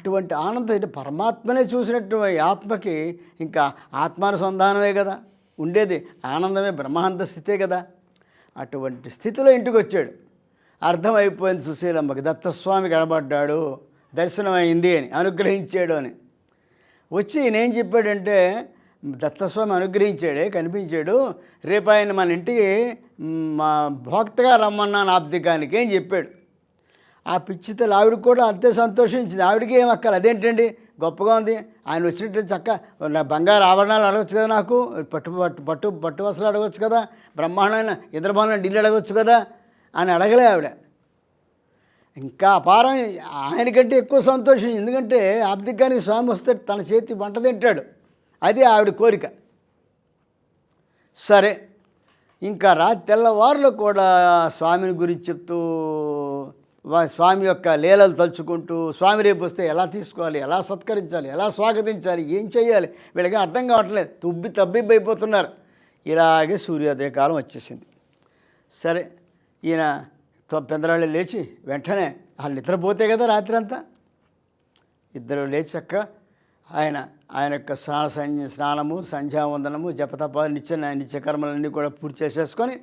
అటువంటి ఆనందం అంటే పరమాత్మనే చూసినటువంటి ఆత్మకి ఇంకా ఆత్మానుసంధానమే కదా. ఉండేది ఆనందమే బ్రహ్మాంత స్థితే కదా. అటువంటి స్థితిలో ఇంటికి వచ్చాడు. అర్థమైపోయింది సుశీలమ్మకి దత్తస్వామి కనబడ్డాడు దర్శనమైంది అని అనుగ్రహించాడు అని. వచ్చి నేనేం చెప్పాడంటే దత్తస్వామి అనుగ్రహించాడే కనిపించాడు. రేపు ఆయన మన ఇంటికి మా భోక్తగా రమ్మన్నాను ఆబ్దికానికి అని చెప్పాడు. ఆ పిచ్చితలు ఆవిడ కూడా అంతే సంతోషించింది. ఆవిడకి ఏం అక్కలు అదేంటండి? గొప్పగా ఉంది. ఆయన వచ్చినట్టు చక్క నా బంగారు ఆభరణాలు అడగచ్చు కదా నాకు? పట్టు పట్టు పట్టు పట్టు వసలు అడగచ్చు కదా? బ్రహ్మాండమైన ఇంద్రభవనం ఢిల్లీ అడగచ్చు కదా? అని అడగలే ఆవిడ. ఇంకా అపారం ఆయనకంటే ఎక్కువ సంతోషం. ఎందుకంటే ఆబ్దికానికి స్వామి వస్తే తన చేతి వంట తింటాడు. అది ఆవిడ కోరిక. సరే. ఇంకా రా తెల్లవారులు కూడా స్వామిని గురించి చెప్తూ స్వామి యొక్క లీలలు తలుచుకుంటూ స్వామి రేపు వస్తే ఎలా తీసుకోవాలి ఎలా సత్కరించాలి ఎలా స్వాగతించాలి ఏం చేయాలి వీళ్ళకి అర్థం కావట్లేదు. తుబ్బి తబ్బిబ్బి అయిపోతున్నారు ఇలాగే సూర్యోదయ కాలం వచ్చేసింది. సరే ఈయన తో- లేచి వెంటనే వాళ్ళు నిద్రపోతే కదా రాత్రి అంతా ఇద్దరు లేచక్క ఆయన ఆయన యొక్క స్నాన సంధ్య స్నానము సంధ్యావందనము జపతప నిత్య నిత్యకర్మలన్నీ కూడా పూర్తి చేసేసుకొని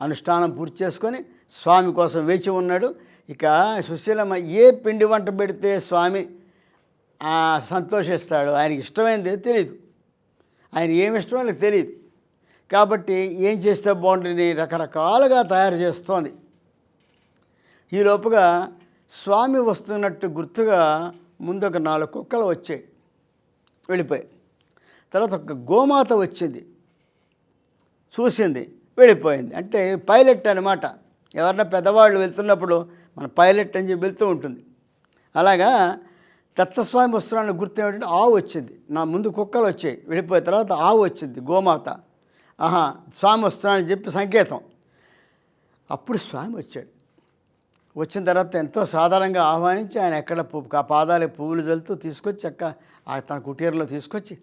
అనుష్ఠానం పూర్తి చేసుకొని స్వామి కోసం వేచి ఉన్నాడు. ఇక సుశీలమ్మ ఏ పిండి వంట పెడితే స్వామి ఆ, సంతోషిస్తాడు ఆయనకి ఇష్టమైంది తెలియదు ఆయన ఏమి ఇష్టమో ఆయనకు తెలియదు కాబట్టి ఏం చేస్తే బాగుంటుంది రకరకాలుగా తయారు చేస్తోంది. ఈ లోపుగా స్వామి వస్తున్నట్టు గుర్తుగా ముందు ఒక నాలుగు కుక్కలు వచ్చాయి. వెళ్ళిపోయాయి. తర్వాత ఒక గోమాత వచ్చింది. చూసింది. వెళ్ళిపోయింది. అంటే పైలట్ అనమాట ఎవరన్నా పెద్దవాళ్ళు వెళ్తున్నప్పుడు మన పైలట్ అని చెప్పి వెళ్తూ ఉంటుంది. అలాగా దత్తస్వామి వస్తున్నాను గుర్తు ఏమిటంటే ఆవు వచ్చింది. నా ముందు కుక్కలు వచ్చాయి. వెళ్ళిపోయిన తర్వాత ఆవు వచ్చింది గోమాత. ఆహా స్వామి వస్తున్నానని చెప్పి సంకేతం. అప్పుడు స్వామి వచ్చాడు. వచ్చిన తర్వాత ఎంతో సాధారణంగా ఆహ్వానించి ఆయన ఎక్కడ ఆ పాదాలు పువ్వులు జల్లుతూ తీసుకొచ్చి అక్క ఆ తన కుటీరలో తీసుకొచ్చి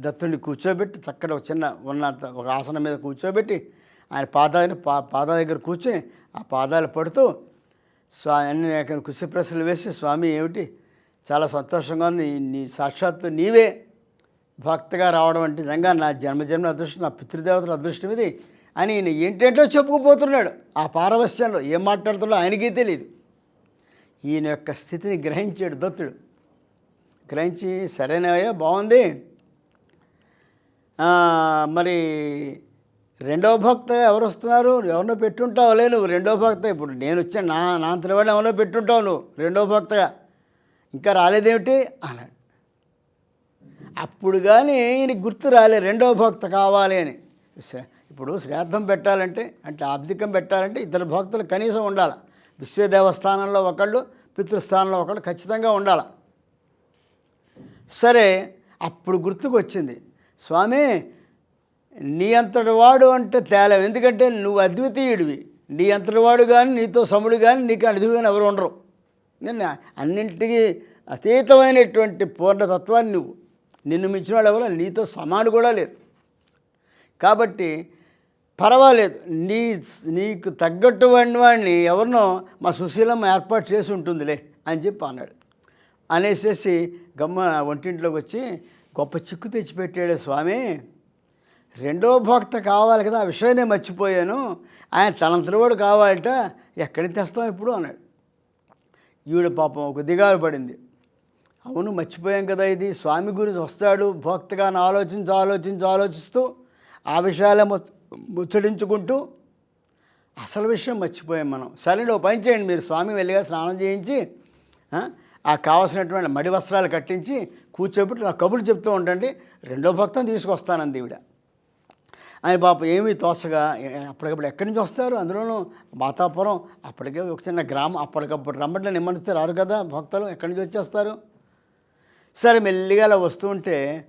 దత్తుడిని కూర్చోబెట్టి చక్కడ చిన్న ఉన్న ఒక ఆసనం మీద కూర్చోబెట్టి ఆయన పాదాలను పా పాదాల దగ్గర కూర్చొని ఆ పాదాలు పడుతూ స్వా అన్ని కుసి ప్రశ్నలు వేసి స్వామి ఏమిటి? చాలా సంతోషంగా ఉంది. నీ సాక్షాత్తు నీవే భక్తగా రావడం అంటే నిజంగా నా జన్మజన్మ అదృష్టం నా పితృదేవతల అదృష్టం ఇది అని ఈయన ఏంటేంటో చెప్పుకుపోతున్నాడు. ఆ పారవశ్యంలో ఏం మాట్లాడుతున్నాడో ఆయనకే తెలియదు ఈయన యొక్క స్థితిని గ్రహించాడు దత్తుడు. గ్రహించి సరేనయ్యా బాగుంది. మరి రెండో భక్త ఎవరు వస్తున్నారు? ఎవరినో పెట్టుంటావులే నువ్వు రెండో భక్త. ఇప్పుడు నేను వచ్చాను నా నా అంతటివాడిని ఎవరినో పెట్టుంటావు నువ్వు? రెండో భక్తగా. ఇంకా రాలేదేమిటి? అన్నాడు. అప్పుడు కానీ ఈయనకి గుర్తు రాలే రెండో భక్త కావాలి అని. ఇప్పుడు శ్రాద్ధం పెట్టాలంటే అంటే ఆబ్దికం పెట్టాలంటే ఇద్దరు భక్తులు కనీసం ఉండాలి? విశ్వదేవస్థానంలో ఒకళ్ళు పితృస్థానంలో ఒకళ్ళు ఖచ్చితంగా ఉండాలి. సరే అప్పుడు గుర్తుకు వచ్చింది స్వామి నీ అంతటి వాడు అంటే తేలం. ఎందుకంటే నువ్వు అద్వితీయుడివి. నీ అంతటి వాడు కానీ నీతో సముడు కానీ నీకు అడుగుడు కానీ ఎవరు ఉండరు. నేను అన్నింటికి అతీతమైనటువంటి పూర్ణతత్వాన్ని నువ్వు. నిన్ను మించిన వాళ్ళు ఎవరు? నీతో సమాను కూడా లేరు. కాబట్టి పర్వాలేదు. నీ నీకు తగ్గట్టు వాడిని వాడిని ఎవరినో మా సుశీలమ్మ ఏర్పాటు చేసి ఉంటుందిలే అని చెప్పి అన్నాడు. అనేసేసి గమ్మ ఒంటింట్లోకి వచ్చి గొప్ప చిక్కు తెచ్చిపెట్టాడు స్వామి. రెండో భోక్త కావాలి కదా ఆ విషయం నేను మర్చిపోయాను. ఆయన తనంతటివాడు కావాలట ఎక్కడికి తెస్తాం ఇప్పుడు అన్నాడు. ఈవిడ పాపం ఒక దిగాలు పడింది. అవును మర్చిపోయాం కదా ఇది. స్వామి గురించి వస్తాడు భోక్తగా ఆలోచించి ఆలోచించి ఆలోచిస్తూ ఆ విషయాలే ముచ్చడించుకుంటూ అసలు విషయం మర్చిపోయాం మనం. సరే ఓ పని చేయండి మీరు. స్వామి వెళ్ళిగా స్నానం చేయించి ఆ, ఆ కావలసినటువంటి మడి వస్త్రాలు కట్టించి కూర్చోబెట్టి నా కబుర్లు చెప్తూ ఉండండి. రెండో భక్తం తీసుకొస్తానంది ఈవిడ. ఆయన పాప ఏమీ తోసగా అప్పటికప్పుడు ఎక్కడి నుంచి వస్తారు? అందులోనూ మాతాపురం అప్పటికే ఒక చిన్న గ్రామం అప్పటికప్పుడు రమ్మట్లో నిమ్మడితే రారు కదా భక్తులు ఎక్కడి నుంచి వచ్చేస్తారు? సరే మెల్లిగా అలా వస్తూ ఉంటే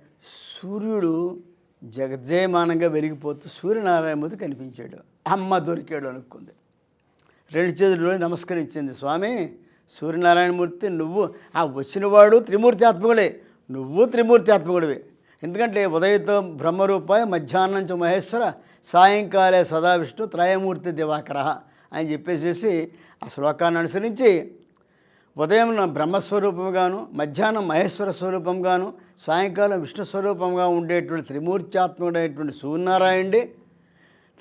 సూర్యుడు జగజ్జయమానంగా వెలిగిపోతూ సూర్యనారాయణమూర్తి కనిపించాడు. అమ్మ దొరికాడు అనుకుంది. రెండు చేతులు నమస్కరించింది. స్వామి సూర్యనారాయణమూర్తి నువ్వు ఆ వచ్చినవాడు త్రిమూర్తి ఆత్మకుడే నువ్వు త్రిమూర్తి ఆత్మకుడివి. ఎందుకంటే ఉదయతో బ్రహ్మరూపాయ మధ్యాహ్నం చ మహేశ్వర సాయంకాలే సదా విష్ణు త్రయమూర్తి దివాకర అని చెప్పేసేసి ఆ శ్లోకాన్ని అనుసరించి ఉదయం బ్రహ్మస్వరూపంగాను మధ్యాహ్నం మహేశ్వర స్వరూపంగాను సాయంకాలం విష్ణు స్వరూపంగా ఉండేటువంటి త్రిమూర్త్యాత్మకుడైనటువంటి సూర్యనారాయణుడి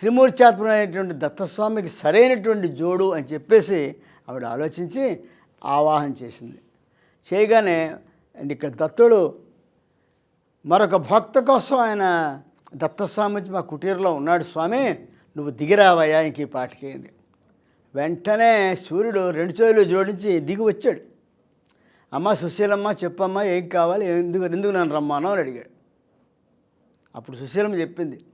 త్రిమూర్త్యాత్మకమైనటువంటి దత్తస్వామికి సరైనటువంటి జోడు అని చెప్పేసి ఆవిడ ఆలోచించి ఆవాహన చేసింది. చేయగానే ఇక్కడ దత్తుడు మరొక భక్త కోసం ఆయన దత్తస్వామి వచ్చి మా కుటీరంలో ఉన్నాడు స్వామి నువ్వు దిగిరావయ్యా ఇంక ఈ పాటకేంది వెంటనే సూర్యుడు రెండు చేతులు జోడించి దిగి వచ్చాడు. అమ్మ సుశీలమ్మ చెప్పమ్మా ఏం కావాలి ఎందుకు ఎందుకు నన్ను రమ్మాను అని అడిగాడు. అప్పుడు సుశీలమ్మ చెప్పింది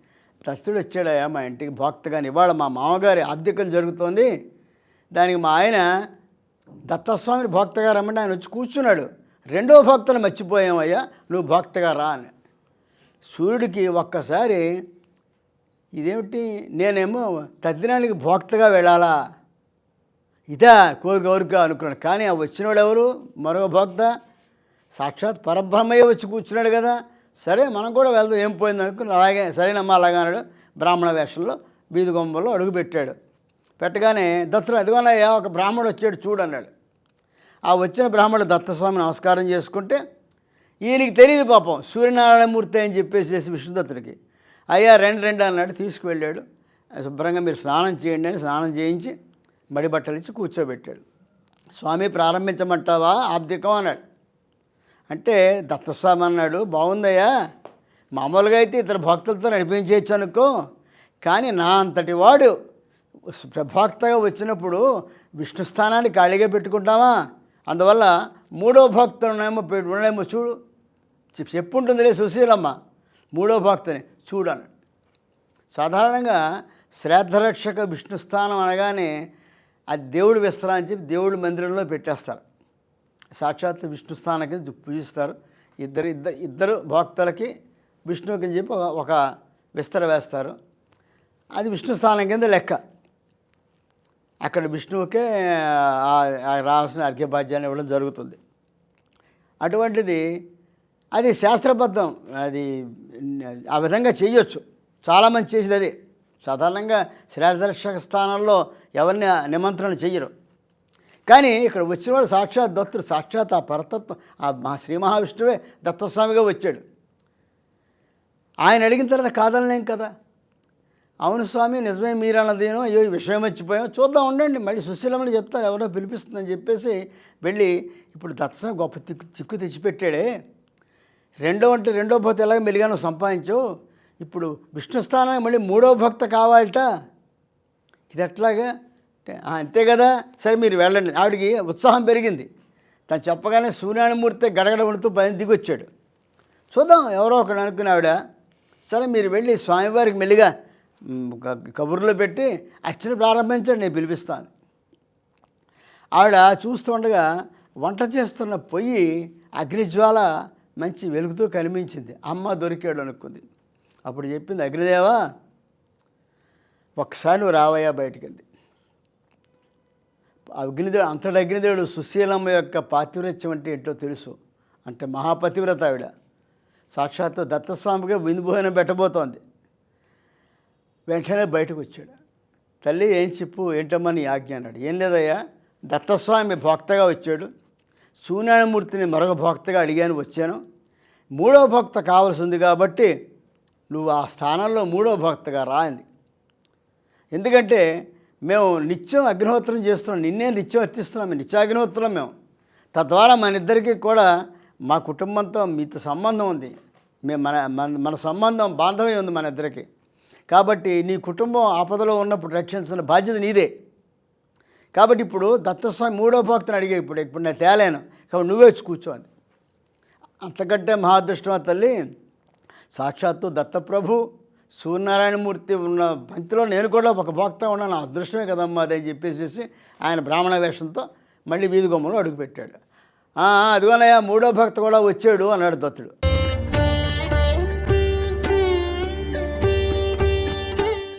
దత్తుడు వచ్చాడయ్యా మా ఇంటికి భక్తగాని ఇవాళ మా మామగారి ఆర్థికం జరుగుతోంది. దానికి మా ఆయన దత్తస్వామిని భోక్తగా రమ్మంటే ఆయన వచ్చి కూర్చున్నాడు. రెండో భక్తులు మర్చిపోయామయ్యా నువ్వు భక్తగా రా అని. సూర్యుడికి ఒక్కసారి ఇదేమిటి నేనేమో తద్దినానికి భోక్తగా వెళ్ళాలా? ఇదా కోరిక కోరిక అనుకున్నాడు. కానీ ఆ వచ్చినవాడు ఎవరు మరో భోక్త? సాక్షాత్ పరబ్రహ్మయ్య వచ్చి కూర్చున్నాడు కదా. సరే మనం కూడా వెళ్దాం ఏం పోయింది అనుకుని అలాగే సరేనమ్మా అలాగే అన్నాడు. బ్రాహ్మణ వేషంలో బీది గొంబలో అడుగు పెట్టాడు పెట్టగానే దత్తుడు అదిగోనయ్యా ఒక బ్రాహ్మణుడు వచ్చాడు చూడు అన్నాడు. ఆ వచ్చిన బ్రాహ్మణుడు దత్తస్వామి నమస్కారం చేసుకుంటే ఈయనకి తెలియదు పాపం సూర్యనారాయణమూర్తి అని చెప్పేసి విష్ణుదత్తుడికి అయ్యా రెండు రెండు అన్నాడు తీసుకువెళ్ళాడు. శుభ్రంగా మీరు స్నానం చేయండి అని స్నానం చేయించి మడి బట్టలు ఇచ్చి కూర్చోబెట్టాడు. స్వామి ప్రారంభించమంటావా? ఆబ్దికం అన్నాడు. అంటే దత్తస్వామి అన్నాడు బాగుందయ్యా మామూలుగా అయితే ఇతర భక్తులతో నడిపించేయచ్చు అనుకో కానీ నా అంతటి వాడు ప్రభాక్తగా వచ్చినప్పుడు విష్ణు స్థానాన్ని ఖాళీగా పెట్టుకుంటావా? అందువల్ల మూడో భక్తులనేమో పెట్టుకునేమో చూడు. చెప్పు చెప్పుంటుందిలే సుశీలమ్మ. మూడో భక్తుని చూడు సాధారణంగా శ్రాద్ధరక్షక విష్ణు స్థానం అనగానే అది దేవుడు విస్తరా అని చెప్పి దేవుడి మందిరంలో పెట్టేస్తారు. సాక్షాత్ విష్ణు స్థానానికి కింద పూజిస్తారు. ఇద్దరు ఇద్దరు ఇద్దరు భక్తులకి విష్ణువుకి కింద చెప్పి ఒక- ఒక విస్తర వేస్తారు. అది విష్ణు స్థానం కింద లెక్క. అక్కడ విష్ణువుకే ఆ- రావాల్సిన అర్ఘ్యభాజ్యాన్ని ఇవ్వడం జరుగుతుంది. అటువంటిది అది శాస్త్రబద్ధం. అది ఆ విధంగా చేయొచ్చు. చాలామంది చేసేది అది. సాధారణంగా శ్రేయదర్శక స్థానంలో ఎవరిని నిమంత్రణ చేయరు. కానీ ఇక్కడ వచ్చినవాడు సాక్షాత్ దత్తుడు సాక్షాత్ ఆ పరతత్వం ఆ మా శ్రీ మహావిష్ణువే దత్తస్వామిగా వచ్చాడు. ఆయన అడిగిన తర్వాత కాదనలేం కదా? అవును స్వామి నిజమే మీరు అన్నదేనో అయ్యో ఈ విషయం మర్చిపోయాం. చూద్దాం ఉండండి. మళ్ళీ సుశీలమని చెప్తారు ఎవరో పిలిపిస్తుందని చెప్పేసి వెళ్ళి ఇప్పుడు దత్తస్వామి గొప్ప తిక్కు చిక్కు తెచ్చిపెట్టాడే. రెండో అంటే రెండో భక్తి ఎలాగ మెలిగాను సంపాదించు? ఇప్పుడు విష్ణు స్థానానికి మళ్ళీ మూడో భక్త కావాలట. ఇది ఎట్లాగా? అంతే కదా? సరే మీరు వెళ్ళండి. ఆవిడికి ఉత్సాహం పెరిగింది. తను చెప్పగానే సూర్యనారాయణమూర్తి గడగడ ఉడుతూ పైన దిగొచ్చాడు. చూద్దాం ఎవరో ఒకడు అనుకుని ఆవిడ సరే మీరు వెళ్ళి స్వామివారికి మెల్లిగా కబుర్లో పెట్టి అర్చన ప్రారంభించండి నేను పిలిపిస్తాను. ఆవిడ చూస్తుండగా వంట చేస్తున్న పొయ్యి అగ్నిజ్వాల మంచి వెలుగుతూ కనిపించింది. అమ్మ దొరికాడు అనుకుంది. అప్పుడు చెప్పింది అగ్నిదేవా ఒకసారి నువ్వు రావయ్యా బయటికింది అగ్నిదేవుడు అంతటి అగ్నిదేవుడు సుశీలమ్మ యొక్క పాతివ్రత్యం అంటే ఏంటో తెలుసు. అంటే మహాపతివ్రత ఆవిడ. సాక్షాత్తు దత్తస్వామిగా విందుభోజనం పెట్టబోతోంది. వెంటనే బయటకు వచ్చాడు. తల్లి ఏం చెప్పు ఏంటమ్మా నీ ఆజ్ఞ? అన్నాడు. ఏం లేదయ్యా దత్తస్వామి భోక్తగా వచ్చాడు. సూర్యనారాయణమూర్తిని మరొక భోక్తగా అడిగాను వచ్చాను. మూడో భక్త కావాల్సి ఉంది కాబట్టి నువ్వు ఆ స్థానంలో మూడో భక్తగా రా అంది. ఎందుకంటే మేము నిత్యం అగ్నిహోత్రం చేస్తున్నాం నిన్నే నిత్యం అర్చిస్తున్నాం మేము నిత్యాగ్నిహోత్రం మేము. తద్వారా మన ఇద్దరికీ కూడా మా కుటుంబంతో మీతో సంబంధం ఉంది. మేము మన మన మన సంబంధం బాంధవ్యం ఉంది మన ఇద్దరికి. కాబట్టి నీ కుటుంబం ఆపదలో ఉన్నప్పుడు రక్షించిన బాధ్యత నీదే. కాబట్టి ఇప్పుడు దత్తస్వామి మూడో భక్తుని అడిగే ఇప్పుడు ఇప్పుడు నేను తేలేను. కాబట్టి నువ్వే వచ్చి కూర్చోండి అంతకంటే మహాదృష్టమా తల్లి సాక్షాత్తు దత్తప్రభు సూర్యనారాయణమూర్తి ఉన్న పంక్తిలో నేను కూడా ఒక భక్త ఉన్నాను అదృష్టమే కదమ్మా అదే చెప్పేసి ఆయన బ్రాహ్మణ వేషంతో మళ్ళీ వీధి గొమ్మలో అడుగుపెట్టాడు. అదిగోనయ్యా మూడో భక్త కూడా వచ్చాడు అన్నాడు దత్తుడు.